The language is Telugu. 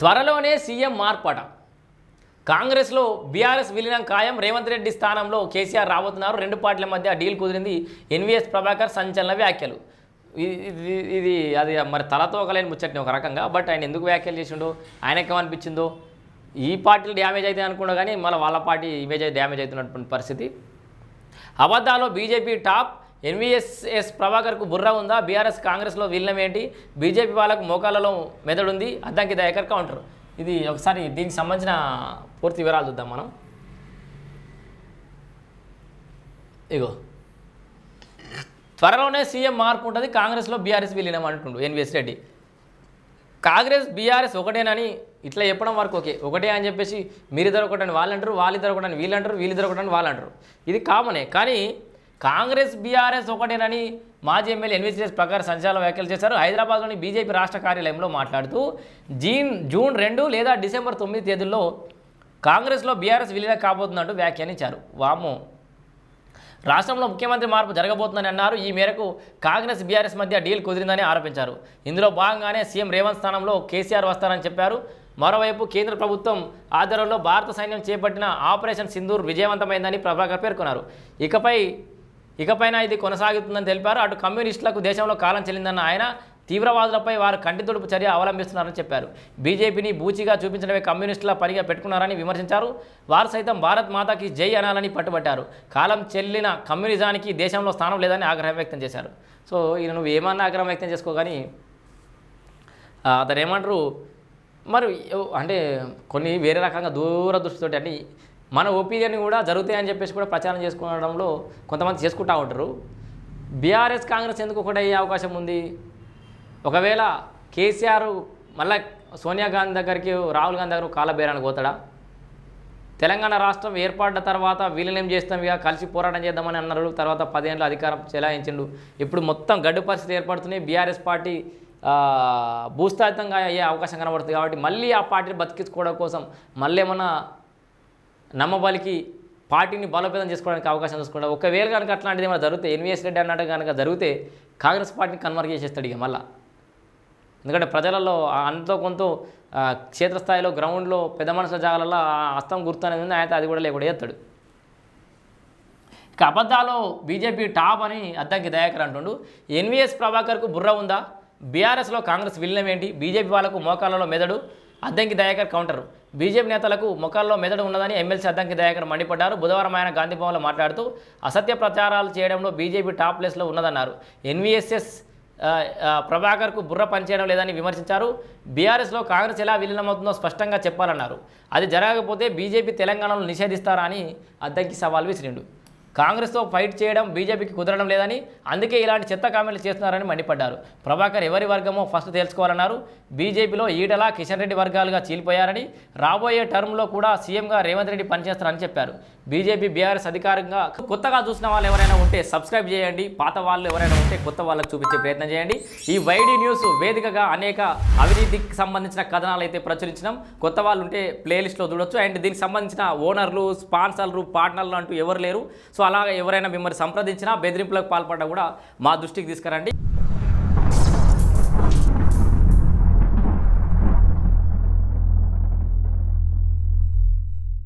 త్వరలోనే సీఎం మార్పట. కాంగ్రెస్లో బీఆర్ఎస్ విలీనం ఖాయం రేవంత్ రెడ్డి స్థానంలో కేసీఆర్ రాబోతున్నారు. రెండు పార్టీల మధ్య డీల్ కుదిరింది. ఎన్వీఎస్ ప్రభాకర్ సంచలన వ్యాఖ్యలు. ఇది- ఇది అది మరి తలతో ఒకలేని ముచ్చట్ని ఒక రకంగా. బట్ ఆయన ఎందుకు వ్యాఖ్యలు చేసిండో ఆయనకేమనిపించిందో ఈ పార్టీలు డ్యామేజ్ అవుతాయి అనుకున్నా కానీ మళ్ళీ వాళ్ళ పార్టీ ఇమేజ్ డ్యామేజ్ అవుతున్నటువంటి పరిస్థితి. అబద్ధాలో బీజేపీ టాప్ ఎన్వీఎస్ఎస్ ప్రభాకర్కు బుర్ర ఉందా? బీఆర్ఎస్ కాంగ్రెస్లో వీలనం ఏంటి? బీజేపీ వాళ్ళకు మోకాళ్ళలో మెదడుంది? అద్దంకి దయాకర్ కౌంటర్ ఇది ఒకసారి దీనికి సంబంధించిన పూర్తి వివరాలు చూద్దాం మనం. ఇగో. త్వరలోనే సీఎం మార్పు ఉంటుంది కాంగ్రెస్లో బీఆర్ఎస్ విలీనం అంటుండు ఎన్వీఎస్ రెడ్డి. కాంగ్రెస్ బీఆర్ఎస్ ఒకటేనని ఇట్లా చెప్పడం వరకు ఓకే. ఒకటే అని చెప్పేసి మీరిద్దరు ఒకటని వాళ్ళు అంటారు వాళ్ళిద్దరు ఒకటని వీళ్ళు అంటారు వీళ్ళిద్దరు ఒకటని వాళ్ళు అంటారు ఇది కామనే. కానీ కాంగ్రెస్ బీఆర్ఎస్ ఒకటేనని మాజీ ఎమ్మెల్యే ఎన్విసిఎస్ ప్రకారం సంచలన వ్యాఖ్యలు చేశారు. హైదరాబాద్లోని బీజేపీ రాష్ట్ర కార్యాలయంలో మాట్లాడుతూ జీన్ జూన్ రెండు లేదా డిసెంబర్ తొమ్మిది తేదీల్లో కాంగ్రెస్లో బీఆర్ఎస్ విలీనం కాబోతుందంటూ వ్యాఖ్యానించారు. వాము రాష్ట్రంలో ముఖ్యమంత్రి మార్పు జరగబోతుందని అన్నారు. ఈ మేరకు కాంగ్రెస్ బీఆర్ఎస్ మధ్య డీల్ కుదిరిందని ఆరోపించారు. ఇందులో భాగంగానే సీఎం రేవంత్ స్థానంలో కేసీఆర్ వస్తారని చెప్పారు. మరోవైపు కేంద్ర ప్రభుత్వం ఆధ్వర్యంలో భారత సైన్యం చేపట్టిన ఆపరేషన్ సింధూర్ విజయవంతమైందని ప్రభాకర్ పేర్కొన్నారు. ఇకపై ఇకపైన ఇది కొనసాగుతుందని తెలిపారు. అటు కమ్యూనిస్టులకు దేశంలో కాలం చెల్లిందన్న ఆయన తీవ్రవాదులపై వారు కంటితుడుపు చర్య అవలంబిస్తున్నారని చెప్పారు. బీజేపీని బూచిగా చూపించడమే కమ్యూనిస్టుల పనిగా పెట్టుకున్నారని విమర్శించారు. వారు సైతం భారత్ మాతాకి జై అనాలని పట్టుబట్టారు. కాలం చెల్లిన కమ్యూనిజానికి దేశంలో స్థానం లేదని ఆగ్రహం వ్యక్తం చేశారు. సో ఈయన నువ్వు ఏమన్నా ఆగ్రహం వ్యక్తం చేసుకో కానీ అతను ఏమంటారు? మరి అంటే కొన్ని వేరే రకంగా దూరదృష్టితోటి అంటే మన ఒపీనియన్ కూడా జరుగుతాయని చెప్పేసి కూడా ప్రచారం చేసుకోవడంలో కొంతమంది చేసుకుంటూ ఉంటారు. బీఆర్ఎస్ కాంగ్రెస్ ఎందుకు ఒకటి అయ్యే అవకాశం ఉంది? ఒకవేళ కేసీఆర్ మళ్ళా సోనియా గాంధీ దగ్గరికి రాహుల్ గాంధీ దగ్గర కాలబేరానికి పోతాడా? తెలంగాణ రాష్ట్రం ఏర్పడిన తర్వాత విలీనం చేస్తాం ఇక? కలిసి పోరాటం చేద్దామని అన్నారు. తర్వాత పదేళ్ళు అధికారం చెలాయించిండు. ఇప్పుడు మొత్తం గడ్డు పరిస్థితి ఏర్పడుతున్నాయి. బీఆర్ఎస్ పార్టీ భూస్థాయితంగా అయ్యే అవకాశం కనబడుతుంది కాబట్టి మళ్ళీ ఆ పార్టీని బతికించుకోవడం కోసం మళ్ళీ ఏమన్నా నమ్మబలికి పార్టీని బలోపేతం చేసుకోవడానికి అవకాశం చూసుకుంటాం. ఒకవేళ కనుక అట్లాంటిది ఏమైనా జరిగితే ఎన్వీఎస్ రెడ్డి అన్నట్టు కనుక జరిగితే కాంగ్రెస్ పార్టీని కన్వర్ట్ చేసేస్తాడు ఇక మళ్ళీ. ఎందుకంటే ప్రజలలో అంతో కొంత క్షేత్రస్థాయిలో గ్రౌండ్లో పెద్ద మనుషుల జాగాలలో ఆ హస్తం గుర్తు అనేది ఉంది. అయితే అది కూడా లేకుండా చేస్తాడు. ఇక అబద్ధాలో బీజేపీ టాప్ అని అద్దంకి దయాకర్ అంటుండు. ఎన్వీఎస్ ప్రభాకర్కు బుర్ర ఉందా? బీఆర్ఎస్లో కాంగ్రెస్ విలీనం ఏంటి? బీజేపీ వాళ్ళకు మోకాలలో మెదడు? అద్దంకి దయాకర్ కౌంటర్. బీజేపీ నేతలకు ముఖాల్లో మెదడు ఉన్నదని ఎమ్మెల్సీ అద్దంకి దయాకర్ మండిపడ్డారు. బుధవారం ఆయన గాంధీభవన్లో మాట్లాడుతూ అసత్య ప్రచారాలు చేయడంలో బీజేపీ టాప్ ప్లేస్లో ఉన్నదన్నారు. ఎన్వీఎస్ఎస్ ప్రభాకర్కు బుర్ర పనిచేయడం లేదని విమర్శించారు. బీఆర్ఎస్లో కాంగ్రెస్ ఎలా విలీనమవుతుందో స్పష్టంగా చెప్పాలన్నారు. అది జరగకపోతే బీజేపీ తెలంగాణలో నిషేధిస్తారా అని అద్దంకి సవాల్ విసిరిండు. కాంగ్రెస్తో ఫైట్ చేయడం బీజేపీకి కుదరడం లేదని అందుకే ఇలాంటి చెత్త కామెంట్లు చేస్తున్నారని మండిపడ్డారు. ప్రభాకర్ ఎవరి వర్గమో ఫస్ట్ తెలుసుకోవాలన్నారు. బీజేపీలో ఈటల కిషన్ రెడ్డి వర్గాలుగా చీలిపోయారని రాబోయే టర్మ్లో కూడా సీఎంగా రేవంత్ రెడ్డి పనిచేస్తారని చెప్పారు. బీజేపీ బీఆర్ఎస్ అధికారంగా కొత్తగా చూసిన వాళ్ళు ఎవరైనా ఉంటే సబ్స్క్రైబ్ చేయండి. పాత వాళ్ళు ఎవరైనా ఉంటే కొత్త వాళ్ళకు చూపించే ప్రయత్నం చేయండి. ఈ వైడి న్యూస్ వేదికగా అనేక అవినీతికి సంబంధించిన కథనాలు అయితే ప్రచురించడం కొత్త వాళ్ళు ఉంటే ప్లేలిస్ట్లో చూడొచ్చు. అండ్ దీనికి సంబంధించిన ఓనర్లు స్పాన్సర్లు పార్ట్నర్లు అంటూ ఎవరు లేరు. సో అలాగా ఎవరైనా మిమ్మల్ని సంప్రదించినా బెదిరింపులకు పాల్పడ్డా కూడా మా దృష్టికి తీసుకురండి.